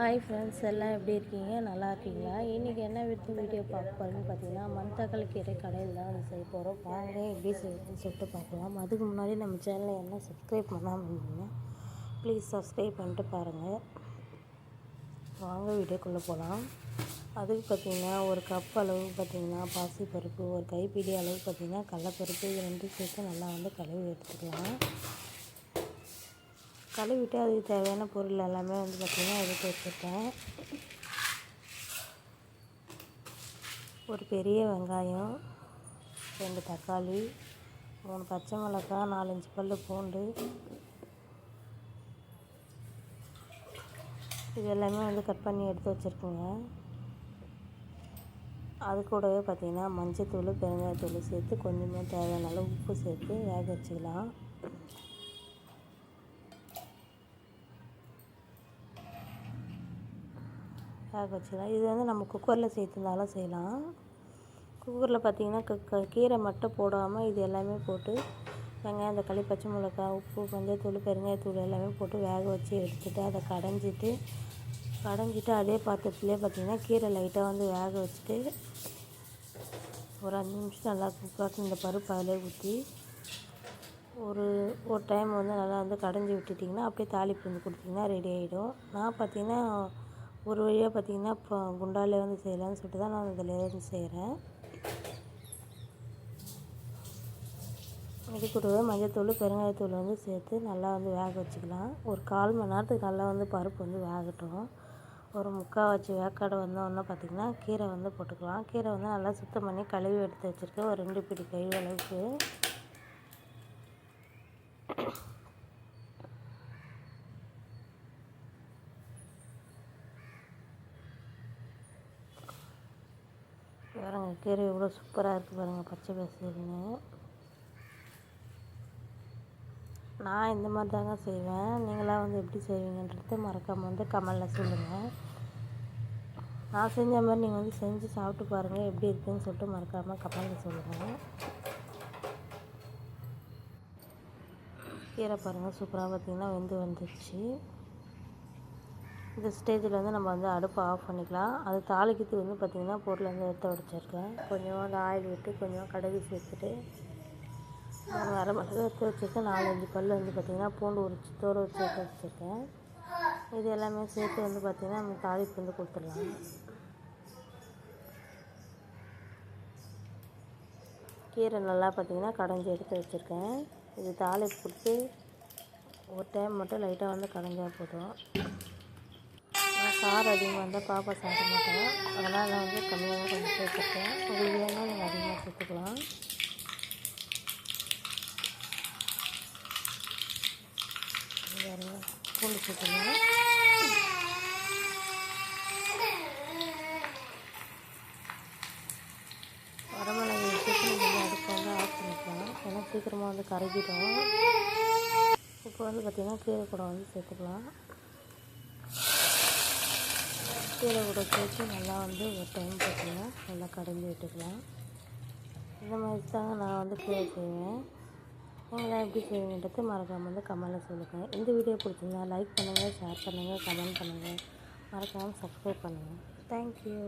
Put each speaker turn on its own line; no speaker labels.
hi friends எல்லாம் எப்படி இருக்கீங்க நல்லா இருக்கீங்களா இன்றைக்கி என்ன வித்து வீடியோ பார்க்க போகிறேன்னு பார்த்தீங்கன்னா மண் கீரை கடையில் தான் வந்து செய்ய போகிறோம் வாங்க எப்படி செய்யணும்னு சொல்லிட்டு பார்க்கலாம் அதுக்கு முன்னாடி நம்ம சேனலை என்ன சப்ஸ்கிரைப் பண்ணாமல் இருந்தீங்க ப்ளீஸ் சப்ஸ்கிரைப் பண்ணிட்டு பாருங்கள் வாங்க வீடியோக்குள்ளே போகலாம் அதுக்கு பார்த்திங்கன்னா ஒரு கப் அளவு பார்த்திங்கன்னா பாசிப்பருப்பு ஒரு கைப்பிடி அளவு பார்த்திங்கன்னா கடலப்பருப்பு இது ரெண்டு சேர்த்து நல்லா வந்து கழுவி எடுத்துக்கலாம் கழுவிட்டு அதுக்கு தேவையான பொருள் எல்லாமே வந்து பார்த்திங்கன்னா எடுத்து வச்சுருக்கேன் ஒரு பெரிய வெங்காயம் ரெண்டு தக்காளி மூணு பச்சை மிளகா நாலஞ்சு பல் பூண்டு இது எல்லாமே வந்து கட் பண்ணி எடுத்து வச்சுருக்கோங்க அது கூடவே பார்த்திங்கன்னா மஞ்சத்தூள் பெருங்காயத்தூள் சேர்த்து கொஞ்சமாக தேவையான அளவு உப்பு சேர்த்து வேக வச்சுக்கலாம் வேக வச்சுக்கலாம் இது வந்து நம்ம குக்கரில் சேர்த்துருந்தாலும் செய்யலாம் குக்கரில் பார்த்தீங்கன்னா கீரை மட்டும் போடாமல் இது எல்லாமே போட்டு வெங்காயம் தக்காளி பச்சை மிளகாய் உப்பு மஞ்சத்தூள் பெருங்காயத்தூள் எல்லாமே போட்டு வேக வச்சு எடுத்துட்டு அதை கடைஞ்சிட்டு கடைஞ்சிட்டு அதே பாத்திரத்துலேயே பார்த்திங்கன்னா கீரை லைட்டாக வந்து வேக வச்சுட்டு ஒரு அஞ்சு நிமிஷம் நல்லா குக்காக்கி இந்த பருப்பு அதிலே ஊற்றி ஒரு ஒரு டைம் வந்து நல்லா வந்து கடைஞ்சி விட்டுட்டிங்கன்னா அப்படியே தாளிப்பு வந்து கொடுத்திங்கன்னா ரெடி ஆகிடும் நான் பார்த்திங்கன்னா ஒரு வழியாக பார்த்திங்கன்னா இப்போ குண்டாலே வந்து செய்யலாம்னு சொல்லிட்டு தான் நான் இதில் வந்து செய்கிறேன் இது கூட மஞ்சத்தூள் பெருங்காயத்தூள் வந்து சேர்த்து நல்லா வந்து வேக வச்சுக்கலாம் ஒரு கால் மணி நேரத்துக்கு நல்லா வந்து பருப்பு வந்து வேகட்டும் ஒரு முக்கால் வச்சு வேக்காடு வந்தோன்னா பார்த்திங்கன்னா கீரை வந்து போட்டுக்கலாம் கீரை வந்து நல்லா சுத்தம் பண்ணி கழுவி எடுத்து வச்சுருக்கேன் ஒரு ரெண்டு பிடி கழுவி அளவுக்கு பாருங்கள் கீரை எவ்வளோ சூப்பராக இருக்குது பாருங்கள் பச்சை பசேல்னு நான் இந்த மாதிரி தாங்க செய்வேன் நீங்களாம் வந்து எப்படி செய்வீங்கன்றது மறக்காமல் வந்து கமலில் சொல்லுங்கள் நான் செஞ்ச மாதிரி நீங்கள் வந்து செஞ்சு சாப்பிட்டு பாருங்கள் எப்படி இருக்குதுன்னு சொல்லிட்டு மறக்காமல் கமலில் சொல்லுங்கள் கீரை பாருங்கள் சூப்பராக பார்த்திங்கன்னா வெந்து வந்துடுச்சு இந்த ஸ்டேஜில் வந்து நம்ம வந்து அடுப்பை ஆஃப் பண்ணிக்கலாம் அது தாளிக்கிறது வந்து பார்த்திங்கன்னா பொருள் வந்து எடுத்து வச்சுருக்கேன் கொஞ்சம் அந்த ஆயில் விட்டு கொஞ்சம் கடுகு சேர்த்துட்டு அரை மணி எடுத்து வச்சுருக்கேன் நாலஞ்சு பல் வந்து பார்த்திங்கன்னா பூண்டு உரிச்சு தோற வச்சு எடுத்து வச்சுருக்கேன் இது எல்லாமே சேர்த்து வந்து பார்த்திங்கன்னா நம்ம தாளிப்பு வந்து கொடுத்துடலாம் கீரை நல்லா பார்த்திங்கன்னா கடைஞ்சி எடுத்து வச்சுருக்கேன் இது தாளிப்பு கொடுத்து ஒரு டைம் மட்டும் லைட்டாக வந்து கடைஞ்சால் போதும் சார் அதிகமாக இருந்தால் பாப்பா சாப்பிட மாட்டேன் அதனால் நான் வந்து கம்மியாக கொஞ்சம் சேர்த்துருக்கேன் உங்களுக்கு வேணும்னா நீங்கள் அதிகமாக சேர்த்துக்கலாம் பூண்டு சேர்த்துக்கலாம் வரமிளகாய் ஏன்னா சீக்கிரமாக வந்து கரைக்கிட்டோம் இப்போ வந்து பார்த்திங்கன்னா கீரை கூட வந்து சேர்த்துக்கலாம் கீழே உடைச்சி நல்லா வந்து ஒரு டைம் பார்த்திங்கன்னா நல்லா கடைஞ்சி விட்டுக்கலாம் இந்த மாதிரி தாங்க நான் வந்து கீழே செய்வேன் நீங்களாம் எப்படி செய்வீங்கன்றது மறக்காமல் வந்து கமெண்டில் சொல்லுங்கள் இந்த வீடியோ பிடிச்சிருந்தா லைக் பண்ணுங்கள் ஷேர் பண்ணுங்கள் கமெண்ட் பண்ணுங்கள் மறக்காமல் சப்ஸ்கிரைப் பண்ணுங்கள் தேங்க்யூ